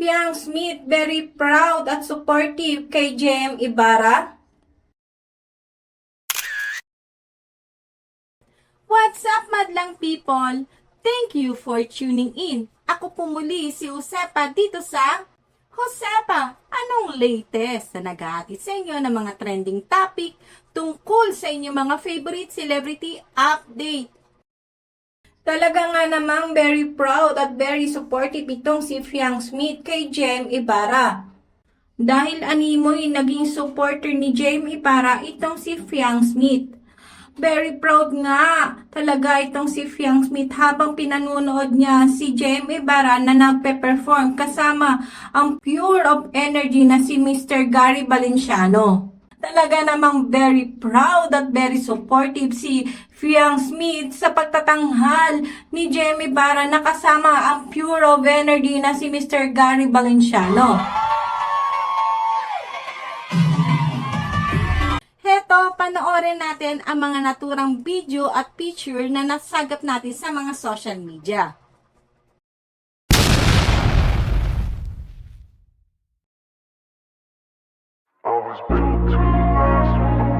Fiang Smith very proud at supportive kay JM Ibarra? What's up, madlang people? Thank you for tuning in. Ako po muli si Josepa dito sa Josepa, anong latest na nag-aatid sa inyo ng mga trending topic tungkol sa inyong mga favorite celebrity update? Talaga nga namang very proud at very supportive itong si Fiang Smith kay Jem Ibarra. Dahil animoy naging supporter ni Jem Ibarra itong si Fiang Smith. Very proud nga talaga itong si Fiang Smith habang pinanunood niya si Jem Ibarra na nagpe-perform kasama ang pure of energy na si Mr. Gary Valenciano. Talaga namang very proud at very supportive si Fiang Smith sa pagtatanghal ni Jem Ibarra na kasama ang pure of energy na si Mr. Gary Valenciano. Heto, panoorin natin ang mga naturang video at picture na nasagap natin sa mga social media. I was built to last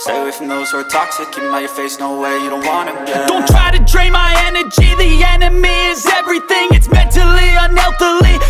Stay away from those who are toxic. Keep 'em out your face, no way, you don't want it. Yeah. Don't try to drain my energy. The enemy is everything. It's mentally, unhealthily,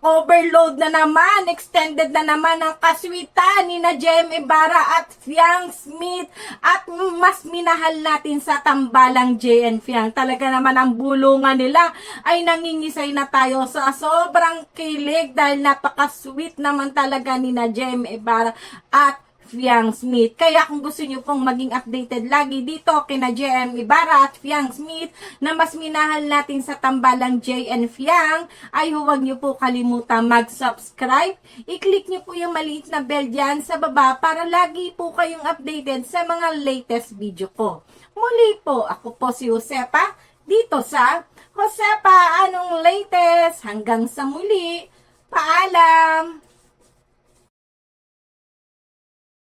overload na naman, extended na naman ang kaswitan ni na Jem Ibarra at Fiang Smith at mas minahal natin sa tambalang JN Fiang. Talaga naman ang bulungan nila ay nangingisay na tayo sa sobrang kilig dahil napaka-sweet naman talaga ni na Jem Ibarra at Fiang Smith. Kaya kung gusto nyo pong maging updated lagi dito kina JM Ibarra at Fiang Smith na mas minahal natin sa tambalang JN Fiang, ay huwag nyo po kalimutan mag-subscribe. I-click nyo po yung maliit na bell dyan sa baba para lagi po kayong updated sa mga latest video ko. Muli po, ako po si Josepa dito sa Josepa, anong latest? Hanggang sa muli. Paalam!